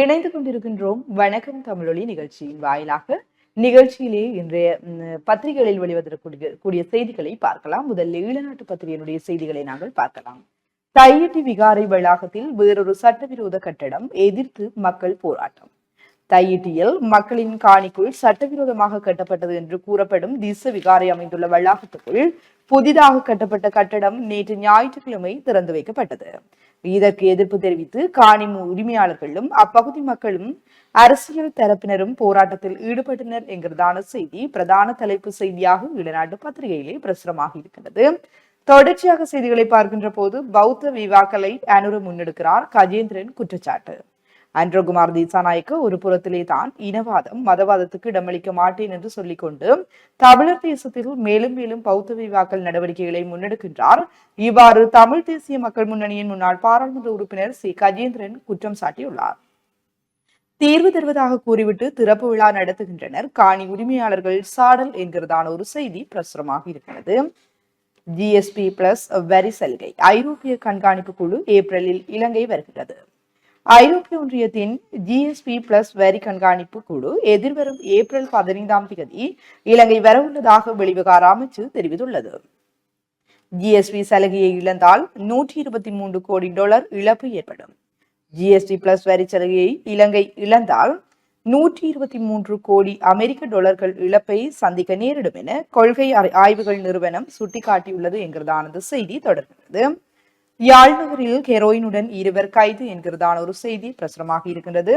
இணைந்து கொண்டிருக்கின்றோம் வணக்கம் தமிழொலி நிகழ்ச்சியின் வாயிலாக. நிகழ்ச்சியிலே இன்றைய பத்திரிகைகளில் வெளிவதற்கூடிய கூடிய செய்திகளை பார்க்கலாம். முதலில் ஈழநாட்டு பத்திரிகையினுடைய செய்திகளை நாங்கள் பார்க்கலாம். தையட்டி விகாரை வளாகத்தில் வேறொரு சட்டவிரோத கட்டடம் எதிர்த்து மக்கள் போராட்டம். தையிட்டியில் மக்களின் காணிக்குள் சட்டவிரோதமாக கட்டப்பட்டது என்று கூறப்படும் திச விகாரை அமைந்துள்ள வளாகத்துக்குள் புதிதாக கட்டப்பட்ட கட்டடம் நேற்று ஞாயிற்றுக்கிழமை திறந்து வைக்கப்பட்டது. இதற்கு எதிர்ப்பு தெரிவித்து காணி உரிமையாளர்களும் அப்பகுதி மக்களும் அரசியல் தரப்பினரும் போராட்டத்தில் ஈடுபட்டனர் என்கிறதான செய்தி பிரதான தலைப்பு செய்தியாக ஈழநாட்டு பத்திரிகையிலே பிரசுரமாக இருக்கிறது. தொடர்ச்சியாக செய்திகளை பார்க்கின்ற போது பௌத்த விவாக்களை அனுர முன்னெடுக்கிறார் கஜேந்திரன் குற்றச்சாட்டு. அன்றகுமார் தீசாநாயக்க ஒரு புறத்திலே தான் இனவாதம் மதவாதத்துக்கு இடமளிக்க மாட்டேன் என்று சொல்லிக்கொண்டு தமிழர் தேசத்தில் மேலும் மேலும் பௌத்த விவாக்கள் நடவடிக்கைகளை முன்னெடுக்கின்றார். இவ்வாறு தமிழ் தேசிய மக்கள் முன்னணியின் முன்னாள் பாராளுமன்ற உறுப்பினர் சி. கஜேந்திரன் குற்றம் சாட்டியுள்ளார். தீர்வு தருவதாக கூறிவிட்டு திறப்பு விழா நடத்துகின்றனர். காணி உரிமையாளர்கள் சாடல் என்கிறதான ஒரு செய்தி பிரசுரமாக இருக்கிறது. ஜிஎஸ்பி பிளஸ் வரி சலுகை ஐரோப்பிய கண்காணிப்பு குழு ஏப்ரலில் இலங்கை வருகிறது ஐரோப்பிய ஒன்றியத்தின் ஜிஎஸ்பி பிளஸ் வரி கண்காணிப்பு குழு எதிர்வரும் ஏப்ரல் பதினைந்தாம் தேதி இலங்கை வரவுள்ளதாக வெளிவிகார அமைச்சு தெரிவித்துள்ளது. ஜிஎஸ்பி சலுகையை இழந்தால் நூற்றி இருபத்தி மூன்று கோடி டாலர் இழப்பு ஏற்படும். ஜிஎஸ்டி பிளஸ் வரி சலுகையை இலங்கை இழந்தால் நூற்றி இருபத்தி மூன்று கோடி அமெரிக்க டாலர்கள் இழப்பை சந்திக்க நேரிடும் என கொள்கை ஆய்வுகள் நிறுவனம் சுட்டிக்காட்டியுள்ளது என்கிறதானது செய்தி தொடர்கிறது. யாழ் நகரில் ஹெரோயினுடன் இருவர் கைது என்கிறதான ஒரு செய்தி பிரசுரமாக இருக்கின்றது.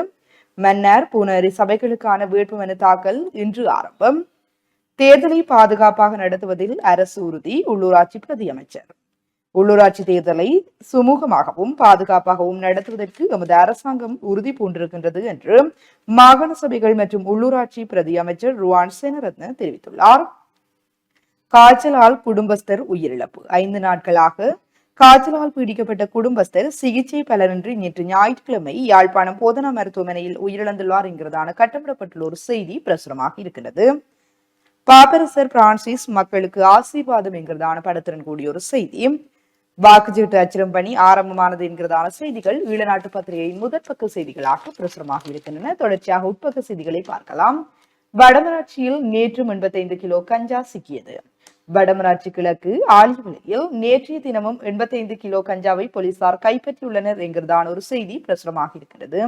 மன்னர் புனரி சபைகளுக்கான வேட்புமனு தாக்கல் இன்று ஆரம்பம். தேர்தலை பாதுகாப்பாக நடத்துவதில் அரசு உறுதி உள்ளூராட்சி பிரதி அமைச்சர். உள்ளூராட்சி தேர்தலை சுமூகமாகவும் பாதுகாப்பாகவும் நடத்துவதற்கு எமது அரசாங்கம் உறுதி பூண்டிருக்கின்றது என்று மாகாண சபைகள் மற்றும் உள்ளூராட்சி பிரதி அமைச்சர் ருவான் சேனரத்ன தெரிவித்துள்ளார். காய்ச்சலால் குடும்பஸ்தர் உயிரிழப்பு. ஐந்து நாட்களாக காய்ச்சலால் பீடிக்கப்பட்ட குடும்பஸ்தர் சிகிச்சை பலனின்றி நேற்று ஞாயிற்றுக்கிழமை யாழ்ப்பாணம் போதனா மருத்துவமனையில் உயிரிழந்துள்ளார் என்கிறதான கட்டமிடப்பட்டுள்ள ஒரு செய்தி பிரசுரமாக இருக்கிறது. பாப்பரசர் பிரான்சிஸ் மக்களுக்கு ஆசீர்வாதம் என்கிறதான படத்துடன் கூடிய ஒரு செய்தி. வாக்குச்சீட்டு அச்சிடும் பணி ஆரம்பமானது என்கிறதான செய்திகள் ஈழநாட்டு பத்திரிகையின் முதற்பக்க செய்திகளாக பிரசுரமாக இருக்கின்றன. தொடர்ச்சியாக உட்பக்க செய்திகளை பார்க்கலாம். வடமராட்சியில் நேற்று எண்பத்தைந்து கிலோ கஞ்சா சிக்கியது. வடமராட்சி கிழக்கு ஆலிவிலையில் நேற்றைய தினமும் எண்பத்தைந்து கிலோ கஞ்சாவை போலீசார் கைப்பற்றியுள்ளனர் என்கிறதான ஒரு செய்தி பிரசுரமாக இருக்கிறது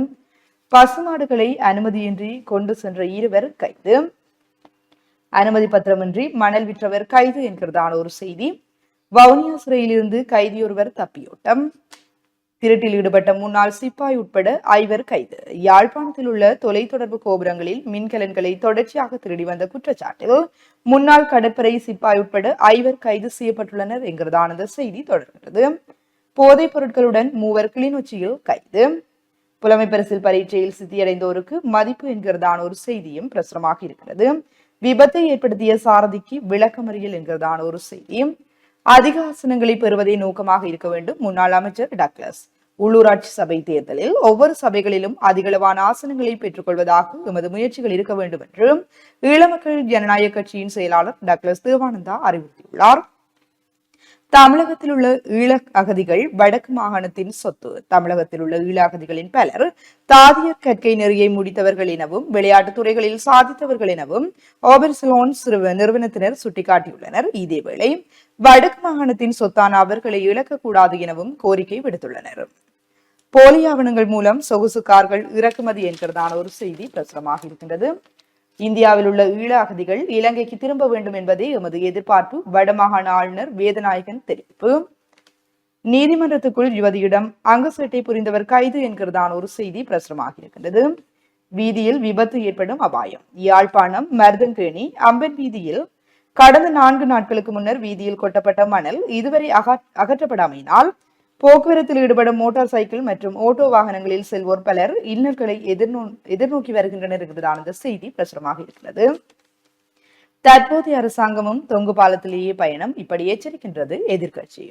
பசுமாடுகளை அனுமதியின்றி கொண்டு சென்ற இருவர் கைது. அனுமதி பத்திரமின்றி மணல் விற்றவர் கைது என்கிறதான ஒரு செய்தி. வவுனியா சிறையிலிருந்து கைதியொருவர் தப்பியோட்டம். திருட்டில் ஈடுபட்ட முன்னாள் சிப்பாய் உட்பட ஐவர் கைது. யாழ்ப்பாணத்தில் உள்ள தொலைத்தொடர்பு கோபுரங்களில் மின்கலன்களை தொடர்ச்சியாக திருடி வந்த குற்றச்சாட்டில் முன்னாள் கடற்படை சிப்பாய் உட்பட ஐவர் கைது செய்யப்பட்டுள்ளனர் என்கிறதானது செய்தி தொடர்கிறது. போதைப் பொருட்களுடன் மூவர் கிளிநொச்சியில் கைது. புலமை பரிசில் பரீட்சையில் சித்தியடைந்தோருக்கு மதிப்பு என்கிறதான ஒரு செய்தியும் பிரசுரமாக இருக்கிறது. விபத்தை ஏற்படுத்திய சாரதிக்கு விளக்கமறியல் என்கிறதான ஒரு செய்தி அதிக ஆசனங்களை பெறுவதே நோக்கமாக இருக்க வேண்டும். முன்னாள் அமைச்சர் டக்ளஸ். உள்ளூராட்சி சபை தேர்தலில் ஒவ்வொரு சபைகளிலும் அதிகளவான ஆசனங்களை பெற்றுக்கொள்வதாக எமது முயற்சிகள் இருக்க வேண்டும் என்று ஈழமக்கள் ஜனநாயக கட்சியின் செயலாளர் டக்ளஸ் தேவானந்தா அறிவுறுத்தியுள்ளார். தமிழகத்தில் உள்ள ஈழ அகதிகள் வடக்கு மாகாணத்தின் சொத்து தமிழகத்தில் உள்ள ஈழ அகதிகளின் பலர் தாதியர் கற்கை நெறியை முடித்தவர்கள் எனவும் விளையாட்டுத் துறைகளில் சாதித்தவர்கள் எனவும் ஓபர்சலோன் நிறுவனத்தினர் சுட்டிக்காட்டியுள்ளனர். இதேவேளை வடக்கு மாகாணத்தின் சொத்தான அவர்களை இழக்கக்கூடாது எனவும் கோரிக்கை விடுத்துள்ளனர். போலி ஆவணங்கள் மூலம் சொகுசு கார்கள் இறக்குமதி என்கிறதான ஒரு செய்தி பிரசுரமாக இருக்கின்றது இந்தியாவில் உள்ள ஈழ அகதிகள் இலங்கைக்கு திரும்ப வேண்டும் என்பதே எமது எதிர்பார்ப்பு. வடமாகாண ஆளுநர் வேதநாயகன் தெரிவிப்பு. நீதிமன்றத்துக்குள் யுவதியிடம் அங்கசேட்டை புரிந்தவர் கைது என்கிறதான் ஒரு செய்தி பிரசுரமாக இருக்கின்றது வீதியில் விபத்து ஏற்படும் அபாயம். யாழ்ப்பாணம் மருதங்கேணி அம்பன் வீதியில் கடந்த நான்கு நாட்களுக்கு முன்னர் வீதியில் கொட்டப்பட்ட மணல் இதுவரை அகற்- அகற்றப்படாமையினால் போக்குவரத்தில் ஈடுபடும் மோட்டார் சைக்கிள் மற்றும் ஓட்டோ வாகனங்களில் செல்வோர் பலர் இன்னல்களை எதிர்நோ எதிர்நோக்கி வருகின்றனர் என்பதான இந்த செய்தி பிரசுரமாக இருக்கிறது. தற்போதைய அரசாங்கமும் தொங்கு பாலத்திலேயே பயணம் இப்படி எச்சரிக்கின்றது எதிர்கட்சி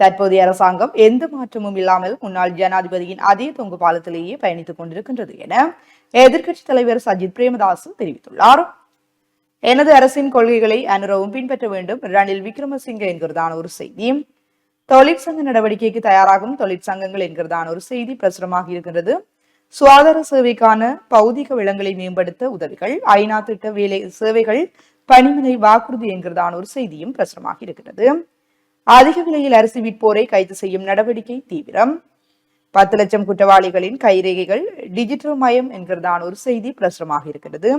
தற்போதைய அரசாங்கம் எந்த மாற்றமும் இல்லாமல் முன்னாள் ஜனாதிபதியின் அதே தொங்கு பாலத்திலேயே பயணித்துக் கொண்டிருக்கின்றது என எதிர்க்கட்சி தலைவர் சஜித் பிரேமதாஸ் தெரிவித்துள்ளார். எனது அரசின் கொள்கைகளை அனுரவும் பின்பற்ற வேண்டும் ரணில் விக்ரமசிங்க என்கிறதான ஒரு செய்தி. தொழிற்சங்க நடவடிக்கைக்கு தயாராகும் தொழிற்சங்கங்கள் என்கிறதான ஒரு செய்தி பிரசுரமாக இருக்கின்றது. சுகாதார சேவைக்கான பௌதிக வளங்களை மேம்படுத்த உதவிகள் ஐநா திட்ட வேலை சேவைகள் பணிமனை வாக்குறுதி என்கிறதான ஒரு செய்தியும் பிரசுரமாக இருக்கிறது அதிக விலையில் அரிசி விற்போரை கைது செய்யும் நடவடிக்கை தீவிரம். பத்து லட்சம் குற்றவாளிகளின் கைரேகைகள் டிஜிட்டல் மயம் என்கிறதான ஒரு செய்தி பிரசுரமாக இருக்கிறது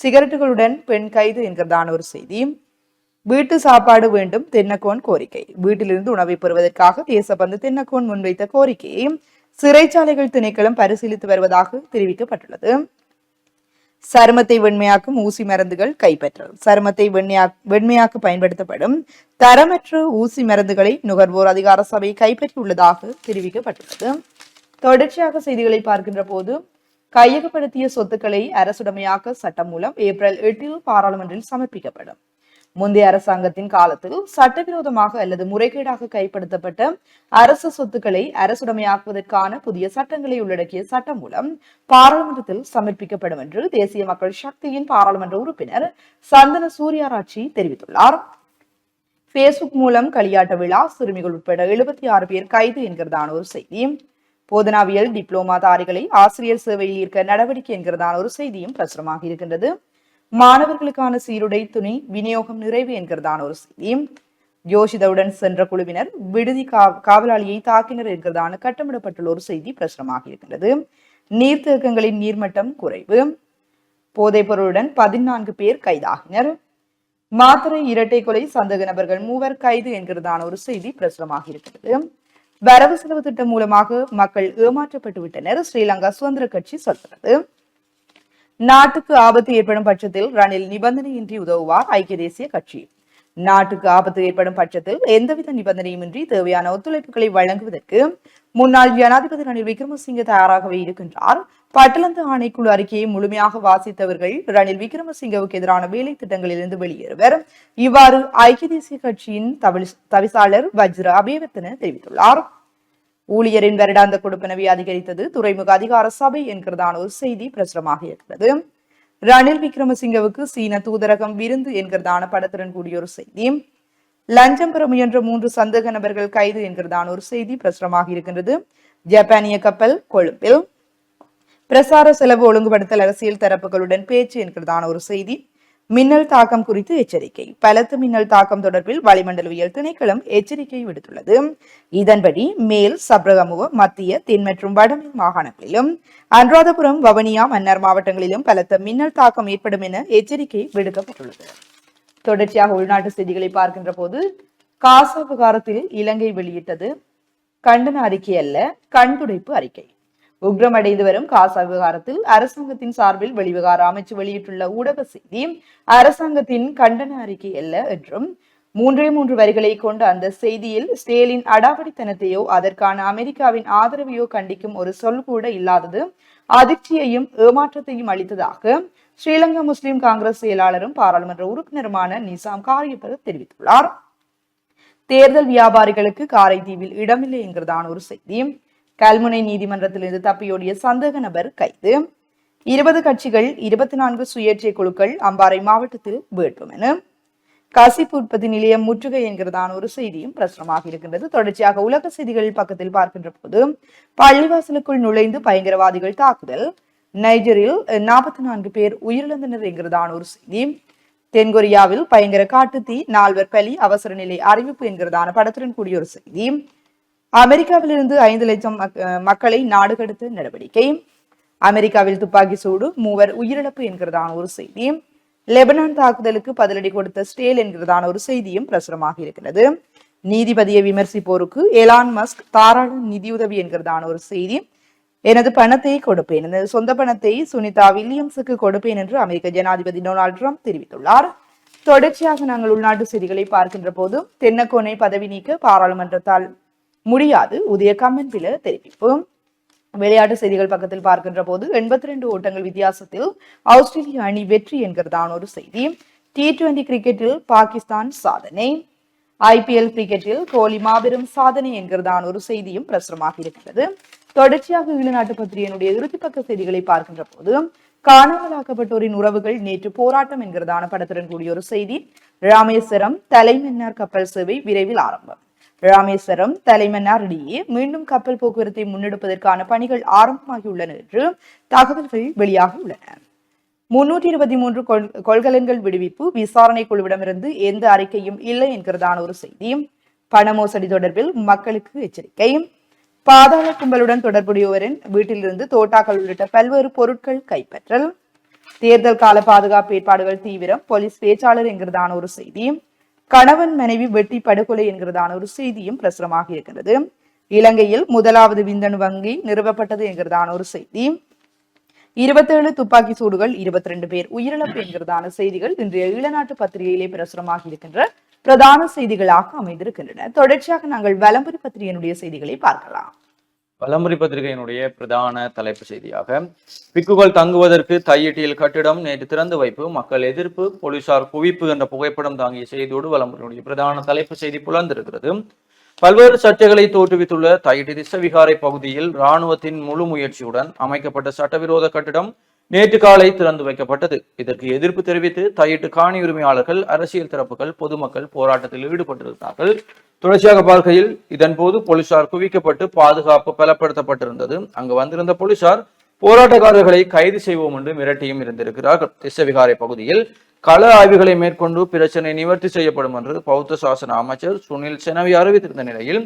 சிகரெட்டுகளுடன் பெண் கைது என்கிறதான ஒரு செய்தி. வீட்டு சாப்பாடு வேண்டும் தென்னக்கோன் கோரிக்கை. வீட்டிலிருந்து உணவை பெறுவதற்காக தேசபந்து தென்னக்கோன் முன்வைத்த கோரிக்கையை சிறைச்சாலைகள் திணைக்களம் பரிசீலித்து வருவதாக தெரிவிக்கப்பட்டுள்ளது. சருமத்தை வெண்மையாக்கும் ஊசி மருந்துகள் கைப்பற்றல். சருமத்தை வெண்மையா வெண்மையாக்க பயன்படுத்தப்படும் தரமற்ற ஊசி மருந்துகளை நுகர்வோர் அதிகார சபை கைப்பற்றியுள்ளதாக தெரிவிக்கப்பட்டுள்ளது. தொடர்ச்சியாக செய்திகளை பார்க்கின்ற போது கையகப்படுத்திய சொத்துக்களை அரசுடமையாக்க சட்டம் மூலம் ஏப்ரல் எட்டில் பாராளுமன்றில் சமர்ப்பிக்கப்படும். முந்தைய அரசாங்கத்தின் காலத்தில் சட்டவிரோதமாக அல்லது முறைகேடாக கைப்படுத்தப்பட்ட அரசு சொத்துக்களை அரசுடைமையாக்குவதற்கான புதிய சட்டங்களை உள்ளடக்கிய சட்டம் மூலம் பாராளுமன்றத்தில் சமர்ப்பிக்கப்படும் என்று தேசிய மக்கள் சக்தியின் பாராளுமன்ற உறுப்பினர் சந்தன சூர்யாராட்சி தெரிவித்துள்ளார். பேஸ்புக் மூலம் களியாட்ட விழா சிறுமிகள் உட்பட எழுபத்தி ஆறு பேர் கைது என்கிறதான ஒரு செய்தி. போதனாவியல் டிப்ளோமா தாரிகளை ஆசிரியர் சேவையில் ஈர்க்க நடவடிக்கை என்கிறதான ஒரு செய்தியும் பிரசுரமாக இருக்கின்றது. மாணவர்களுக்கான சீருடை துணி விநியோகம் நிறைவு என்கிறதான ஒரு செய்தியும் யோஷிதவுடன் சென்ற குழுவினர் விடுதி காவலாளியை தாக்கினர் என்கிறதான கட்டமிடப்பட்டுள்ள ஒரு செய்தி பிரசுரமாக இருக்கின்றது. நீர்த்தேக்கங்களின் நீர்மட்டம் குறைவு. போதைப் பொருளுடன் பதினான்கு பேர் கைதாகினர். மாத்திரை இரட்டை கொலை சந்தேக நபர்கள் மூவர் கைது என்கிறதான ஒரு செய்தி பிரசுரமாக இருக்கிறது வரவு செலவு திட்டம் மூலமாக மக்கள் ஏமாற்றப்பட்டு விட்டனர் ஸ்ரீலங்கா சுதந்திர கட்சி சொல்கிறது. நாட்டுக்கு ஆபத்து ஏற்படும் பட்சத்தில் ரணில் நிபந்தனையின்றி உதவுவார் ஐக்கிய தேசிய கட்சி. நாட்டுக்கு ஆபத்து ஏற்படும் பட்சத்தில் எந்தவித நிபந்தனையுமின்றி தேவையான ஒத்துழைப்புகளை வழங்குவதற்கு முன்னாள் ஜனாதிபதி ரணில் விக்ரமசிங்கே தயாராகவே இருக்கின்றார். பட்டலந்து ஆணைக்குழு அறிக்கையை முழுமையாக வாசித்தவர்கள் ரணில் விக்ரமசிங்கவுக்கு எதிரான வேலை திட்டங்களிலிருந்து வெளியேறுவர். இவ்வாறு ஐக்கிய தேசிய கட்சியின் தவிசாளர் வஜ்ர அபேவர்த்தன தெரிவித்துள்ளார். ஊழியரின் வருடாந்த கொடுப்பனவை அதிகரித்தது துறைமுக அதிகார சபை என்கிறதான ஒரு செய்தி பிரசுரமாக இருக்கிறது. ரணில் விக்ரமசிங்கவுக்கு சீன தூதரகம் விருந்து என்கிறதான படத்துடன் கூடிய ஒரு செய்தி. லஞ்சம் பெற முயன்ற மூன்று சந்தேக நபர்கள் கைது என்கிறதான ஒரு செய்தி பிரசுரமாக இருக்கின்றது. ஜப்பானிய கப்பல் கொழும்பில். பிரசார செலவு ஒழுங்குபடுத்தல் அரசியல் தரப்புகளுடன் பேச்சு என்கிறதான ஒரு செய்தி. மின்னல் தாக்கம் குறித்து எச்சரிக்கை. பலத்த மின்னல் தாக்கம் தொடர்பில் வளிமண்டலவியல் திணைக்களம் எச்சரிக்கை விடுத்துள்ளது. இதன்படி மேல் சப்ரகமுவ மத்திய தென் மற்றும் வடமேல் மாகாணங்களிலும் அனுராதபுரம் வவனியா மன்னார் மாவட்டங்களிலும் பலத்த மின்னல் தாக்கம் ஏற்படும் என எச்சரிக்கை விடுக்கப்பட்டுள்ளது. தொடர்ச்சியாக உள்நாட்டு செய்திகளை பார்க்கின்ற போது காசா விவகாரத்தில் இலங்கை வெளியிட்டது கண்டன அறிக்கை அல்ல கண்துடைப்பு அறிக்கை. உக்ரமடைந்து வரும் காசா விவகாரத்தில் அரசாங்கத்தின் சார்பில் வெளிவிகார அமைச்சு வெளியிட்டுள்ள ஊடக செய்தி அரசாங்கத்தின் கண்டன அறிக்கை அல்ல என்றும் மூன்றே மூன்று வரிகளை கொண்ட அந்த செய்தியில் ஸ்டேலின் அடாவடித்தனத்தையோ அதற்கான அமெரிக்காவின் ஆதரவையோ கண்டிக்கும் ஒரு சொல் கூட இல்லாதது அதிர்ச்சியையும் ஏமாற்றத்தையும் அளித்ததாக ஸ்ரீலங்கா முஸ்லிம் காங்கிரஸ் செயலாளரும் பாராளுமன்ற உறுப்பினருமான நிசாம் காரியப்பர் தெரிவித்துள்ளார். தேர்தல் வியாபாரிகளுக்கு காரைதீவில் இடமில்லை என்கிறதான ஒரு செய்தி கல்முனை நீதிமன்றத்திலிருந்து தப்பியோடிய சந்தேக நபர் கைது. இருபது கட்சிகள் இருபத்தி நான்கு சுயேட்சை குழுக்கள் அம்பாறை மாவட்டத்தில் வேட்புமென. கசிப்பு உற்பத்தி நிலையம் முற்றுகை என்கிறதான ஒரு செய்தியும் பிரசுரமாக இருக்கின்றது. தொடர்ச்சியாக உலக செய்திகள் பக்கத்தில் பார்க்கின்ற போது பள்ளிவாசலுக்குள் நுழைந்து பயங்கரவாதிகள் தாக்குதல். நைஜரில் நாற்பத்தி நான்கு பேர் உயிரிழந்தனர் என்கிறதான ஒரு செய்தி. தென்கொரியாவில் பயங்கர காட்டுத்தீ நால்வர் பலி அவசர நிலை அறிவிப்பு என்கிறதான படத்துடன் கூடிய ஒரு செய்தி. அமெரிக்காவிலிருந்து ஐந்து லட்சம் மக்களை நாடு கடத்த நடவடிக்கை. அமெரிக்காவில் துப்பாக்கி சூடு மூவர் உயிரிழப்பு என்கிறதான ஒரு செய்தி. லெபனான் தாக்குதலுக்கு பதிலடி கொடுத்த ஸ்டேல் என்கிறதான ஒரு செய்தியும் பிரசுரமாக இருக்கிறது. நீதிபதியை விமர்சிப்போருக்கு எலான் மஸ்க் தாராள நிதியுதவி என்கிறதான ஒரு செய்தி. எனது பணத்தை கொடுப்பேன். எனது சொந்த பணத்தை சுனிதா வில்லியம்ஸுக்கு கொடுப்பேன் என்று அமெரிக்க ஜனாதிபதி டொனால்டு ட்ரம்ப் தெரிவித்துள்ளார். தொடர்ச்சியாக நாங்கள் உள்நாட்டு செய்திகளை பார்க்கின்ற போது தென்னக்கோனை பதவி நீக்க பாராளுமன்றத்தால் முடியாது. உதய கம்மன்பில தெரிவிப்பு விளையாட்டு செய்திகள் பக்கத்தில் பார்க்கின்ற போது எண்பத்தி ரெண்டு ஓட்டங்கள் வித்தியாசத்தில் ஆஸ்திரேலிய அணி வெற்றி என்கிறதான் ஒரு செய்தி. டி டுவெண்டி கிரிக்கெட்டில் பாகிஸ்தான் சாதனை. ஐபிஎல் கிரிக்கெட்டில் கோலி மாபெரும் சாதனை என்கிறதான் ஒரு செய்தியும் பிரசுரமாக இருக்கிறது. தொடர்ச்சியாக ஈழநாட்டு பத்திரிகையினுடைய இறுதிப்பக்க செய்திகளை பார்க்கின்ற போது காணாமலாக்கப்பட்டோரின் உறவுகள் நேற்று போராட்டம் என்கிறதான படத்துடன் கூடிய ஒரு செய்தி. ராமேஸ்வரம் தலைமன்னார் கப்பல் சேவை விரைவில் ஆரம்பம். ராமேஸ்வரம் தலைமன்னார் இடையே மீண்டும் கப்பல் போக்குவரத்தை முன்னெடுப்பதற்கான பணிகள் ஆரம்பமாகியுள்ளன என்று தகவல்கள் வெளியாகியுள்ளன முன்னூற்றி இருபத்தி மூன்று கொள்கலன்கள் விடுவிப்பு விசாரணை குழுவிடமிருந்து எந்த அறிக்கையும் இல்லை என்கிறதான ஒரு செய்தியும் பண மோசடி தொடர்பில் மக்களுக்கு எச்சரிக்கை. பாதாள கும்பலுடன் தொடர்புடையவரின் வீட்டிலிருந்து தோட்டாக்கள் உள்ளிட்ட பல்வேறு பொருட்கள் கைப்பற்றல். தேர்தல் கால பாதுகாப்பு ஏற்பாடுகள் தீவிரம் போலீஸ் பேச்சாளர் என்கிறதான ஒரு செய்தியும் கணவன் மனைவி வெட்டி படுகொலை என்கிறதான ஒரு செய்தியும் பிரசுரமாக இருக்கிறது. இலங்கையில் முதலாவது விந்தணு வங்கி நிறுவப்பட்டது என்கிறதான ஒரு செய்தி. இருபத்தேழு துப்பாக்கி சூடுகள் இருபத்தி ரெண்டு பேர் உயிரிழப்பு என்கிறதான செய்திகள் இன்றைய ஈழநாட்டு பத்திரிகையிலே பிரசுரமாக இருக்கின்ற பிரதான செய்திகளாக அமைந்திருக்கின்றன. தொடர்ச்சியாக நாங்கள் வலம்புரி பத்திரிகையினுடைய செய்திகளை பார்க்கலாம். வலம்புரி பத்திரிகையினுடைய பிரதான தலைப்பு செய்தியாக பிக்குகள் தங்குவதற்கு தையிட்டியில் கட்டிடம் நேற்று திறந்து வைப்பு மக்கள் எதிர்ப்பு போலீசார் குவிப்பு என்ற புகைப்படம் தாங்கிய செய்தியோடு வலம்புரியினுடைய பிரதான தலைப்பு செய்தி புலர்ந்திருக்கிறது. பல்வேறு சர்ச்சைகளை தோற்றுவித்துள்ள தையிட்டி திசவிகாரை பகுதியில் இராணுவத்தின் முழு முயற்சியுடன் அமைக்கப்பட்ட சட்டவிரோத கட்டிடம் நேற்று காலை திறந்து வைக்கப்பட்டது. இதற்கு எதிர்ப்பு தெரிவித்து தையிட்டு காணி உரிமையாளர்கள் அரசியல் தரப்புகள் பொதுமக்கள் போராட்டத்தில் ஈடுபட்டிருந்தார்கள். தொடர்ச்சியாக பார்க்கையில் இதன்போது போலீசார் குவிக்கப்பட்டு பாதுகாப்பு பலப்படுத்தப்பட்டிருந்தது. அங்கு வந்திருந்த போலீசார் போராட்டக்காரர்களை கைது செய்வோம் என்று மிரட்டியும் இருந்திருக்கிறார்கள். திசவிகாரை பகுதியில் கள ஆய்வுகளை மேற்கொண்டு பிரச்சனை நிவர்த்தி செய்யப்படும் என்று பௌத்த சாசன அமைச்சர் சுனில் செனவி அறிவித்திருந்த நிலையில்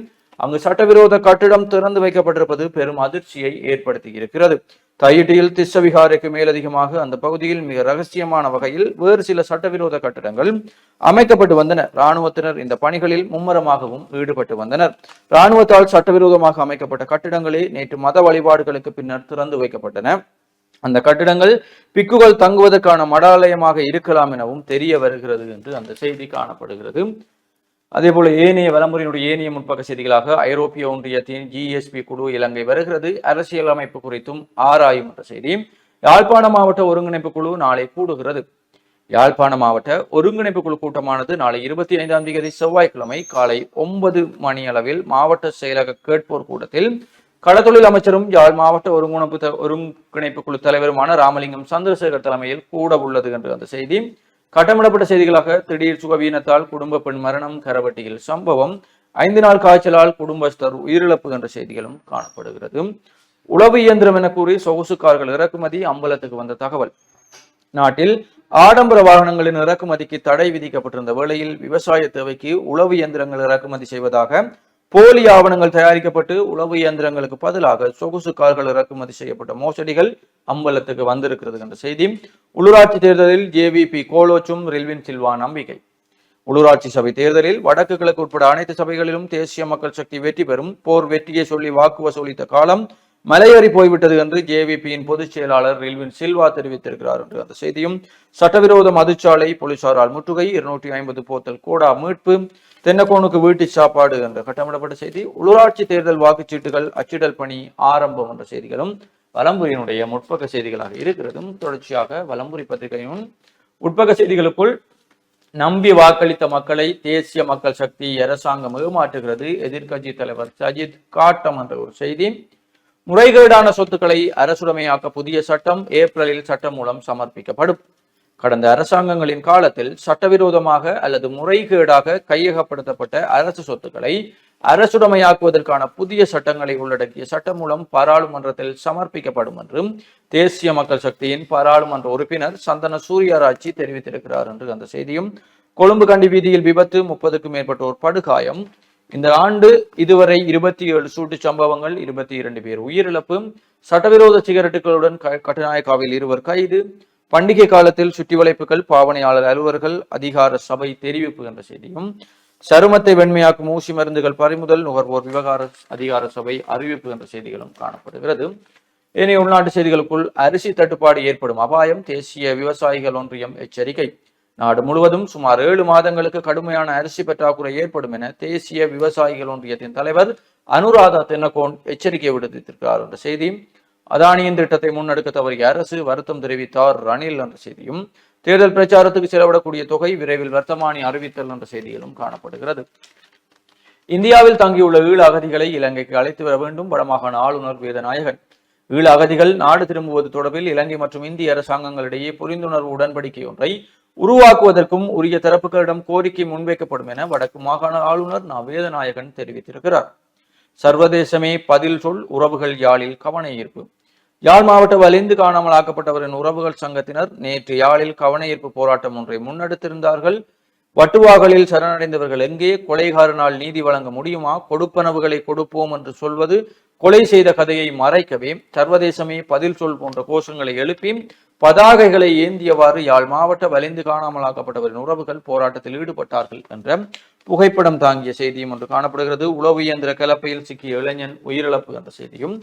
அங்கு சட்டவிரோத கட்டிடம் திறந்து வைக்கப்பட்டிருப்பது பெரும் அதிர்ச்சியை ஏற்படுத்தி இருக்கிறது தையிட்டியில் திஸ்ஸவிகாரைக்கு மேலதிகமாக அந்த பகுதியில் மிக ரகசியமான வகையில் வேறு சில சட்டவிரோத கட்டிடங்கள் அமைக்கப்பட்டு வந்தன. இராணுவத்தினர் இந்த பணிகளில் மும்முரமாகவும் ஈடுபட்டு வந்தனர். இராணுவத்தால் சட்டவிரோதமாக அமைக்கப்பட்ட கட்டிடங்களே நேற்று மத வழிபாடுகளுக்கு பின்னர் திறந்து வைக்கப்பட்டன. அந்த கட்டிடங்கள் பிக்குகள் தங்குவதற்கான மடாலயமாக இருக்கலாம் எனவும் தெரிய வருகிறது என்று அந்த செய்தி காணப்படுகிறது. அதே போல ஏனைய வலமுறையினுடைய ஏனைய முற்பக்க செய்திகளாக ஐரோப்பிய ஒன்றியத்தின் ஜிஎஸ்பி குழு இலங்கை வருகிறது. அரசியல் அமைப்பு குறித்தும் ஆராயும் என்ற செய்தி. யாழ்ப்பாண மாவட்ட ஒருங்கிணைப்பு குழு நாளை கூடுகிறது. யாழ்ப்பாண மாவட்ட ஒருங்கிணைப்பு குழு கூட்டமானது நாளை இருபத்தி ஐந்தாம் தேதி செவ்வாய்க்கிழமை காலை ஒன்பது மணி அளவில் மாவட்ட செயலக கேட்போர் கூட்டத்தில் களத்தொழில் அமைச்சரும் யாழ் மாவட்ட ஒருங்கிணைப்பு த- ஒருங்கிணைப்பு குழு தலைவருமான ராமலிங்கம் சந்திரசேகர் தலைமையில் கூட உள்ளது என்று அந்த செய்தி. கட்டமிடப்பட்ட செய்திகளாக திடீர் சுகவீனத்தால் குடும்ப பெண் மரணம் கரவட்டியில் சம்பவம். ஐந்து நாள் காய்ச்சலால் குடும்பஸ்தர் உயிரிழப்பு என்ற செய்திகளும் காணப்படுகிறது. உளவு இயந்திரம் என கூறி சொகுசு கார்கள் இறக்குமதி அம்பலத்துக்கு வந்த தகவல். நாட்டில் ஆடம்பர வாகனங்களின் இறக்குமதிக்கு தடை விதிக்கப்பட்டிருந்த வேளையில் விவசாய தேவைக்கு உளவு இயந்திரங்கள் இறக்குமதி செய்வதாக போலி ஆவணங்கள் தயாரிக்கப்பட்டு உளவு இயந்திரங்களுக்கு பதிலாக சொகுசு கார்கள் இறக்குமதி செய்யப்பட்ட மோசடிகள் அம்பலத்துக்கு வந்திருக்கிறது என்ற செய்தி. உள்ளூராட்சி தேர்தலில் ஜேவிபி கோலோச்சும் ரில்வின் சில்வா நம்பிக்கை. உள்ளூராட்சி சபை தேர்தலில் வடக்கு கிழக்கு உட்பட அனைத்து சபைகளிலும் தேசிய மக்கள் சக்தி வெற்றி பெறும். போர் வெற்றியை சொல்லி வாக்கு வசூலித்த காலம் மலையேறி போய்விட்டது என்று ஜேவிபியின் பொதுச் செயலாளர் ரில்வின் சில்வா தெரிவித்திருக்கிறார் என்று அந்த செய்தியும். சட்டவிரோத மதுச்சாலை போலீசாரால் முற்றுகை இருநூற்றி ஐம்பது போத்தல் கோடா மீட்பு தென்னக்கோனுக்கு வீட்டு சாப்பாடு என்ற கட்டமிடப்பட்ட செய்தி உள்ளூராட்சி தேர்தல் வாக்குச்சீட்டுகள் அச்சிடல் பணி ஆரம்பம் என்ற செய்திகளும் வலம்புரியினுடைய முற்பக்க செய்திகளாக இருக்கிறதும் தொடர்ச்சியாக வலம்புரி பத்திரிகையும் உட்பக்க செய்திகளுக்குள் நம்பி வாக்களித்த மக்களை தேசிய மக்கள் சக்தி அரசாங்கம் ஏமாற்றுகிறது. எதிர்கட்சி தலைவர் சஜித் காட்டம் என்ற ஒரு செய்தி. முறைகேடான சொத்துக்களை அரசுடைமையாக்க புதிய சட்டம் ஏப்ரலில் சட்டம் மூலம் சமர்ப்பிக்கப்படும். கடந்த அரசாங்கங்களின் காலத்தில் சட்டவிரோதமாக அல்லது முறைகேடாக கையகப்படுத்தப்பட்ட அரசு சொத்துக்களை அரசுடைமையாக்குவதற்கான புதிய சட்டங்களை உள்ளடக்கிய சட்டம் மூலம் பாராளுமன்றத்தில் சமர்ப்பிக்கப்படும் என்றும் தேசிய மக்கள் சக்தியின் பாராளுமன்ற உறுப்பினர் சந்தன சூரியராட்சி தெரிவித்திருக்கிறார் என்று அந்த செய்தியும் கொழும்பு கண்டி வீதியில் விபத்து முப்பதுக்கும் மேற்பட்டோர் படுகாயம். இந்த ஆண்டு இதுவரை இருபத்தி ஏழு சூட்டு சம்பவங்கள் இருபத்தி இரண்டு பேர் உயிரிழப்பு. சட்டவிரோத சிகரெட்டுகளுடன் க- கட்டுநாயக்காவில் இருவர் கைது. பண்டிகை காலத்தில் சுற்றி வளைப்புகள் பாவனையாளர் அலுவலர்கள் அதிகார சபை தெரிவிப்பு என்ற செய்தியும் சருமத்தை வெண்மையாக்கும் ஊசி மருந்துகள் பறிமுதல் நுகர்வோர் விவகார அதிகார சபை அறிவிப்பு என்ற செய்திகளும் காணப்படுகிறது. இனி உள்நாட்டு செய்திகளுக்குள் அரிசி தட்டுப்பாடு ஏற்படும் அபாயம் தேசிய விவசாயிகள் ஒன்றியம் எச்சரிக்கை. நாடு முழுவதும் சுமார் ஏழு மாதங்களுக்கு கடுமையான அரிசி பற்றாக்குறை ஏற்படும் என தேசிய விவசாயிகள் ஒன்றியத்தின் தலைவர் அனுராதா தென்னகோன் எச்சரிக்கை விடுத்திருக்கிறார் என்ற செய்தி. அதானியின் திட்டத்தை முன்னெடுக்க தவறிய அரசு வருத்தம் தெரிவித்தார். ரணில் என்ற செய்தியும் தேர்தல் பிரச்சாரத்துக்கு செலவிடக்கூடிய தொகை விரைவில் வர்த்தமானி அறிவித்தல் என்ற செய்திகளும் காணப்படுகிறது. இந்தியாவில் தங்கியுள்ள ஈழ அகதிகளை இலங்கைக்கு அழைத்து வர வேண்டும். வடமாகாண ஆளுநர் வேதநாயகன். ஈழ அகதிகள் நாடு திரும்புவது தொடர்பில் இலங்கை மற்றும் இந்திய அரசாங்கங்களிடையே புரிந்துணர்வு உடன்படிக்கை ஒன்றை உருவாக்குவதற்கும் உரிய தரப்புகளிடம் கோரிக்கை முன்வைக்கப்படும் என வடக்கு மாகாண ஆளுநர் நா. வேதநாயகன் தெரிவித்திருக்கிறார். சர்வதேசமே பதில் சொல் உறவுகள் யாழில் கவன ஈர்ப்பு யாழ் மாவட்ட வலிந்து காணாமலாக்கப்பட்டவரின் உறவுகள் சங்கத்தினர் நேற்று யாழில் கவன ஈர்ப்பு போராட்டம் ஒன்றை முன்னெடுத்திருந்தார்கள். வட்டுவாகலில் சரணடைந்தவர்கள் எங்கே? கொலைகாரனால் நீதி வழங்க முடியுமா? கொடுப்பனவுகளை கொடுப்போம் என்று சொல்வது கொலை செய்த கதையை மறைக்கவே சர்வதேசமே பதில் சொல் போன்ற கோஷங்களை எழுப்பி பதாகைகளை ஏந்தியவாறு யாழ் மாவட்ட வலிந்து காணாமலாக்கப்பட்டவரின் உறவுகள் போராட்டத்தில் ஈடுபட்டார்கள் என்ற புகைப்படம் தாங்கிய செய்தியும் ஒன்று காணப்படுகிறது. உளவு இயந்திர கலப்பையில் சிக்கிய இளைஞன் உயிரிழப்பு என்ற செய்தியும்.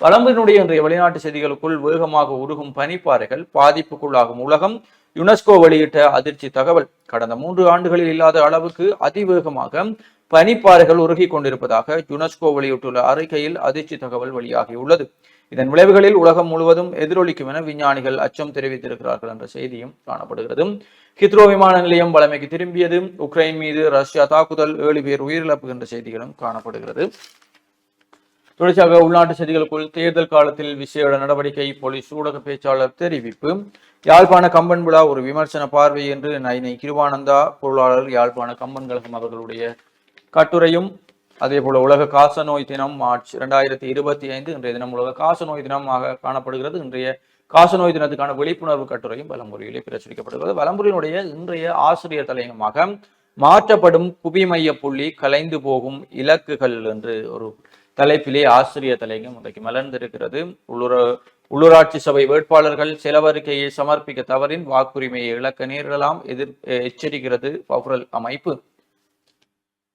வளம்பினுடைய இன்றைய வெளிநாட்டு செய்திகளுக்குள் வேகமாக உருகும் பனிப்பாறைகள் பாதிப்புக்குள்ளாகும் உலகம். யுனெஸ்கோ வெளியிட்ட அதிர்ச்சி தகவல் கடந்த மூன்று ஆண்டுகளில் இல்லாத அளவுக்கு அதிவேகமாக பனிப்பாறைகள் உருகி கொண்டிருப்பதாக யுனெஸ்கோ வெளியிட்டுள்ள அறிக்கையில் அதிர்ச்சி தகவல் வெளியாகியுள்ளது. இதன் விளைவுகளில் உலகம் முழுவதும் எதிரொலிக்கும் என விஞ்ஞானிகள் அச்சம் தெரிவித்திருக்கிறார்கள் என்ற செய்தியும் காணப்படுகிறது. ஹித்ரோ விமான நிலையம் வளமைக்கு திரும்பியது. உக்ரைன் மீது ரஷ்யா தாக்குதல் ஏழு பேர் உயிரிழப்பு என்ற செய்திகளும் காணப்படுகிறது. தொடர்ச்சியாக உள்நாட்டு செய்திகளுக்குள் தேர்தல் காலத்தில் விசேட நடவடிக்கை போலீஸ் ஊடக பேச்சாளர் தெரிவிப்பு. யாழ்ப்பாண கம்பன் விழா ஒரு விமர்சன பார்வை என்று நைனை கிருவானந்தா பொருளாளர் யாழ்ப்பாண கம்பன் கழகம் அவர்களுடைய கட்டுரையும் அதே போல உலக காசநோய் தினம் மார்ச் இரண்டாயிரத்தி இருபத்தி ஐந்து இன்றைய தினம் உலக காசநோய் தினமாக காணப்படுகிறது. இன்றைய காசநோய் தினத்துக்கான விழிப்புணர்வு கட்டுரையும் வலம்புரியிலே பிரசுரிக்கப்படுகிறது. வலம்புரியினுடைய இன்றைய ஆசிரியர் தலையங்கமாக மாற்றப்படும் புவிமைய புள்ளி கலைந்து போகும் இலக்குகள் என்று ஒரு தலைப்பிலே ஆசிரியர் தலையங்கம் இன்றைக்கு மலர்ந்திருக்கிறது. உள்ளுர உள்ளூராட்சி சபை வேட்பாளர்கள் செலவறிக்கையை சமர்ப்பிக்க தவறின் வாக்குரிமையை இழக்க நேரிடலாம். எதிர் எச்சரிக்கிறது பவுரல் அமைப்பு.